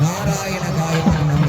நாராயண காயத்ரி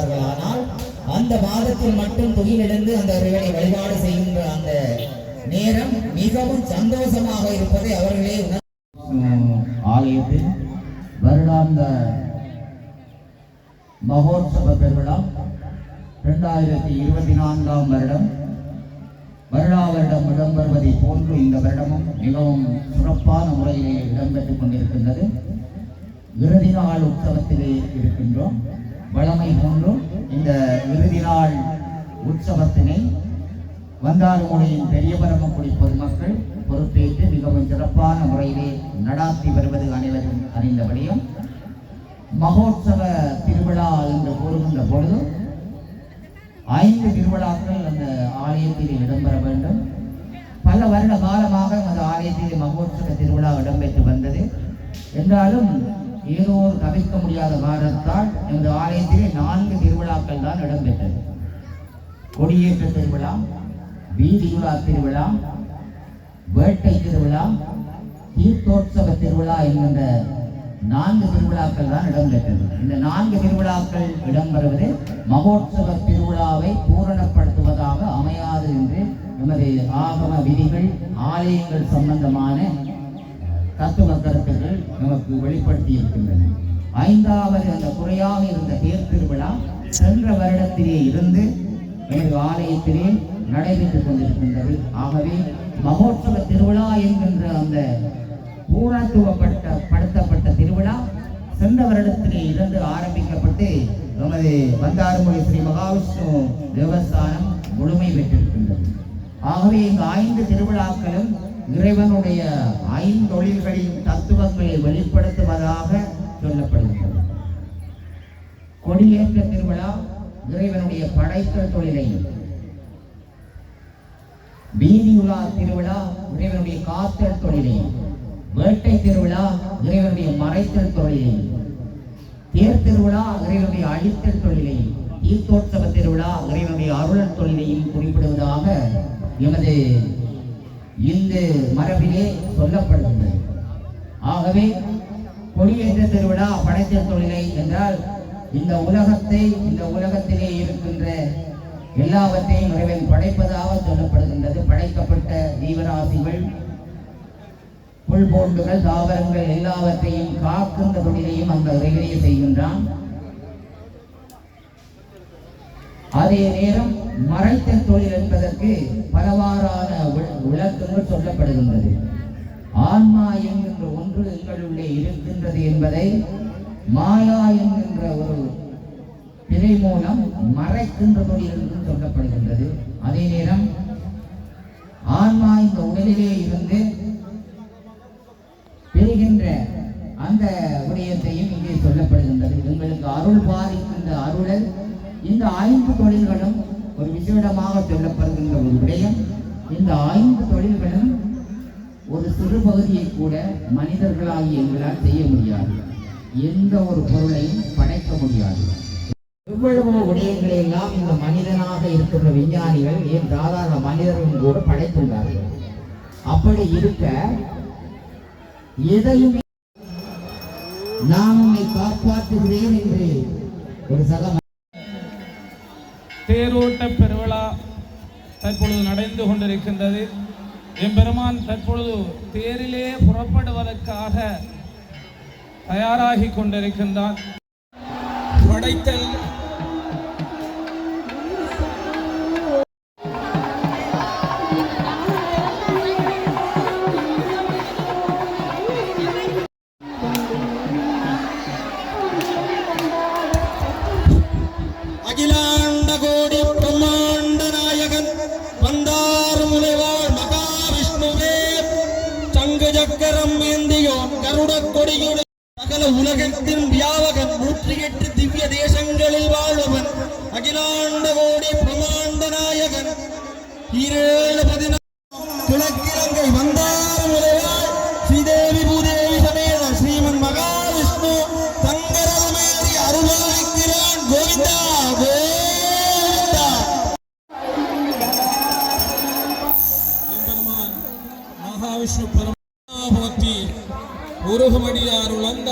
வைத்திருந்தார்கள் ஆனால் அந்த மாதத்தில் மட்டும் துயிலெழுந்து அந்த இறைவனை வழிபாடு செய்கின்ற அந்த நேரம் மிகவும் சந்தோஷமாக இருப்பதை அவர்களே ஆலயத்தில் வருடாந்த மகோத்சவ பெருவிழா இரண்டாயிரத்தி இருபத்தி நான்காம் வருடம் வருடா வருடம் இடம்பெறுவதை போன்று இந்த வருடமும் மிகவும் சிறப்பான முறையிலே இடம்பெற்றுக் கொண்டிருக்கின்றது. இறுதி நாள் உற்சவத்திலே இருக்கின்றோம். வழமை போன்றும் இந்த இறுதி நாள் உற்சவத்தினை வந்தாறுமுனையின் பெரிய பரமக்குடி பொதுமக்கள் பொறுப்பேற்று மிகவும் சிறப்பான முறையிலே நடாத்தி வருவது அனைவரும் அறிந்தபடியும் மகோத்சவ திருவிழா என்று கூறுகின்ற பொழுது ஐந்து திருவிழாக்கள் அந்த ஆலயத்தில் இடம்பெற வேண்டும். பல வருட காலமாக அந்த ஆலயத்தில் மகோத்சவ திருவிழா இடம்பெற்று வந்தது. என்றாலும் ஏதோ ஒரு தவிர்க்க முடியாத காரணத்தால் எமது ஆலயத்திலே நான்கு திருவிழாக்கள் தான் இடம்பெற்றது. கொடியேற்ற திருவிழா வீதியுலா திருவிழா வேட்டை திருவிழா தீர்த்தோற்சவ திருவிழா என்கின்ற நான்கு திருவிழாக்கள் தான் இடம்பெற்றது. இந்த நான்கு திருவிழாக்கள் இடம்பெறுவது மகோத்சவ திருவிழாவை பூரணப்படுத்துவதாக அமையாது என்று எமது ஆகம விதிகள் ஆலயங்கள் சம்பந்தமான தத்துவ கருத்துகள் நமக்கு வெளிப்படுத்தி இருக்கின்றன ஐந்தாவது அந்த குறையாக இருந்த தேர் திருவிழா சென்ற வருடத்திலே இருந்து எனது ஆலயத்திலே நடைபெற்றுக் கொண்டிருக்கின்றது. ஆகவே மகோத்சவ திருவிழா என்கின்ற அந்த பூரணத்துவப்பட்ட படுத்தப்பட்ட திருவிழா சென்ற வருடத்திலே இருந்து ஆரம்பிக்கப்பட்டு நமது வந்தாறுமொழி ஸ்ரீ மகாவிஷ்ணு தேவஸ்தானம் முழுமை பெற்றிருக்கின்றது. ஆகவே இந்த ஐந்து திருவிழாக்களும் இறைவனுடைய ஐந்தொழில்களின் தத்துவங்களை வெளிப்படுத்துவதாக சொல்லப்படுகிறது கொடியேற்ற திருவிழா இறைவனுடைய படைத்தல் தொழிலை. வீதியுலா திருவிழா இறைவனுடைய காத்தல் தொழிலை. வேட்டை திருவிழா இறைவனுடைய மறைத்தல் தொழிலை. தேர் திருவிழா இறைவனுடைய அழித்தல் தொழிலை. தீர்த்தோற்சவ திருவிழா இறைவனுடைய அருளல் தொழிலையும் குறிப்பிடுவதாக எமது இந்து மரபிலே சொல்லப்படுகின்றது. ஆகவே கொடியேற்ற திருவிழா படைத்தல் தொழிலை என்றால் இந்த உலகத்தை இந்த உலகத்திலே இருக்கின்ற எல்லாவற்றையும் இறைவன் படைப்பதாக சொல்லப்படுகின்றது. படைக்கப்பட்ட ஜீவராசிகள் புல்போண்டுகள் தாவரங்கள் எல்லாவற்றையும் காக்கின்ற தொழிலையும் அந்த இறைவனே செய்கின்றான். அதே நேரம் மறைத்த தொழில் என்பதற்கு பலவாறான விளக்கங்கள் சொல்லப்படுகின்றது. ஆன்மா என்கின்ற ஒன்று எங்களுள்ளே இருக்கின்றது என்பதை மாயா என்கின்ற ஒரு திரை மூலம் மறைக்கின்ற தொழில் சொல்லப்படுகின்றது. அதே நேரம் ஆன்மா இந்த உடலிலே இருந்து பெறுகின்ற அந்த விடயத்தையும் இங்கே சொல்லப்படுகின்றது. எங்களுக்கு அருள் பாதிக்கின்ற அருளல் இந்த ஐந்து தொழில்களும் ஒரு விசேடமாக சொல்லப்படுகின்ற ஒரு விடயம். இந்த ஐந்து தொழில்களும் ஒரு சிறு பகுதியை கூட மனிதர்களாகிய எங்களால் செய்ய முடியாது. எந்த ஒரு பொருளையும் படைக்க முடியாது. இவ்வளவு விடயங்களை எல்லாம் இந்த மனிதனாக இருக்கின்ற விஞ்ஞானிகள் ஏன் சாதாரண மனிதர்களும் கூட படைத்துள்ளார்கள். அப்படி இருக்க எதையும் நான் உன்னை காப்பாற்றுகிறேன் என்று ஒரு சக தேரோட்ட பெருவிழா தற்பொழுது நடந்து கொண்டிருக்கின்றது. எம்பெருமான் தற்பொழுது தேரிலே புறப்படுவதற்காக தயாராகி கொண்டிருக்கின்றான். படைத்தல் உலகத்தின் வியாபகன் நூற்றி எட்டு திவ்ய தேசங்களில் வாழ்வன் அகிலாண்ட கோடி பிரமாண்ட நாயகன் ஈரேழு பதினாறு கிழக்கிழங்கை வந்தார் முறையால் ஸ்ரீதேவி பூதேவி சமேத ஸ்ரீமன் மகாவிஷ்ணு தங்கரதமேறி அருள்வாய்க்கிறான் கோவிந்தா கோவிந்தா மகாவிஷ்ணு பரமா உருகமடியார் உழந்த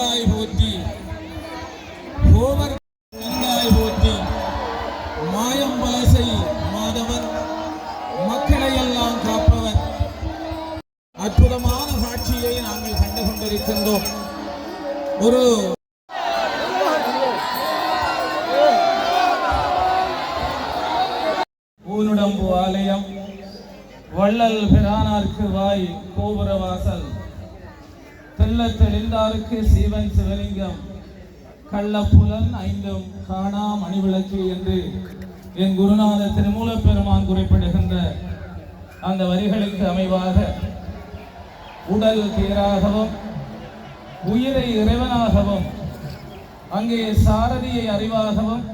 அற்புதமான காட்சியை நாங்கள் கண்டு கொண்டிருக்கின்றோம். ஒரு ஊனுடம்பு ஆலயம் வள்ளல் பிரானார்க்கு வாய் கோபுர வாசல் தெள்ளத் தெளிந்தாருக்கு சீவன் சிவலிங்கம் கள்ளப்புலன் ஐந்தும் காணா மணிவிளக்கு என்று என் குருநாத திருமூலப் பெருமான் குறிப்பிடுகின்ற அந்த வரிகளுக்கு அமைவாக உடல் தேராகவும் உயிரை இறைவனாகவும் அங்கே சாரதியை அறிவாகவும்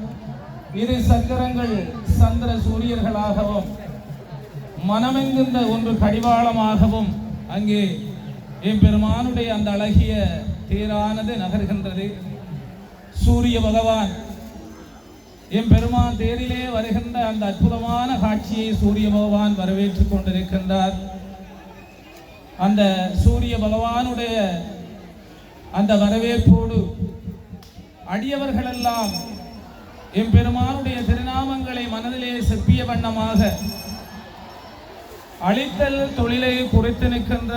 இரு சக்கரங்கள் சந்திர சூரியர்களாகவும் மனமெங்குந்த ஒன்று கடிவாளமாகவும் அங்கே எம்பெருமானுடைய அந்த அழகிய தேரானது நகர்கின்றது. சூரிய பகவான் எம்பெருமான் தேரிலே வருகின்ற அந்த அற்புதமான காட்சியை சூரிய பகவான் வரவேற்றுக் கொண்டிருக்கின்றார். அந்த சூரிய பகவானுடைய அந்த வரவேற்போடு அடியவர்களெல்லாம் எம்பெருமானுடைய திருநாமங்களை மனதிலே செப்பிய வண்ணமாக அழித்தல் தொழிலை குறித்து நிற்கின்ற